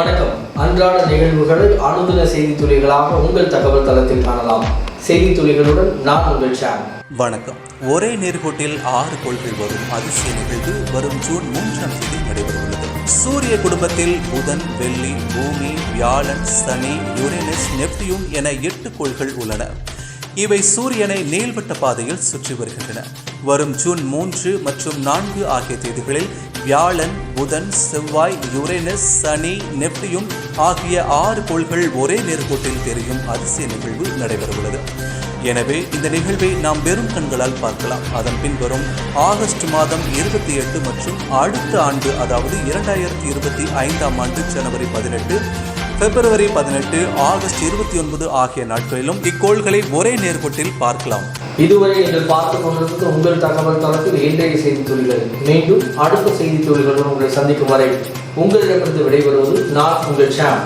வணக்கம். அன்றாட நிகழ்வுகளை அனுதின துளிகளாக உங்கள் தகவல் தளத்தில் காணலாம். செய்தி துளிகளுடன் நான் உங்கள் ஷாம் வணக்கம். ஒரே நேர்கோட்டில் ஆறு கோள்கள் வரும். அதிசய நிகழ்வு வரும் ஜூன் மூன்றாம் தேதி நடைபெறவுள்ளது. சூரிய குடும்பத்தில் புதன் வெள்ளி பூமி வியாழன் சனி யுரேனஸ் நெப்டியூன் என எட்டு கோள்கள் உள்ளன. இவை சூரியனை நீள்வட்ட பாதையில் சுற்றி வருகின்றன. வரும் ஜூன் மூன்று மற்றும் நான்கு ஆகிய தேதிகளில் வியாழன் புதன் செவ்வாய் யுரேனஸ் சனி நெப்டியும் ஆகிய ஆறு கோள்கள் ஒரே நேர்கோட்டில் தெரியும். அதிசய நிகழ்வு நடைபெறவுள்ளது. எனவே இந்த நிகழ்வை நாம் வெறும் கண்களால் பார்க்கலாம். அதன் பின் வரும் ஆகஸ்ட் மாதம் இருபத்தி எட்டு மற்றும் அடுத்த ஆண்டு அதாவது இரண்டாயிரத்தி இருபத்தி ஐந்தாம் ஆண்டு ஜனவரி பதினெட்டு பிப்ரவரி பதினெட்டு ஆகஸ்ட் இருபத்தி ஒன்பது ஆகிய நாட்களிலும் இக்கோள்களை ஒரே நேர்கோட்டில் பார்க்கலாம். இதுவரை நீங்கள் பார்த்து கொண்டிருப்பது உங்கள் தகவல் தளத்தில் இன்றைய செய்தி துளிகள். மீண்டும் அடுத்த செய்தி துளிகளுடன் உங்களை சந்திக்கும் வரை உங்களிடமிருந்து விடைபெறுவது நான் உங்கள் ஷாம்.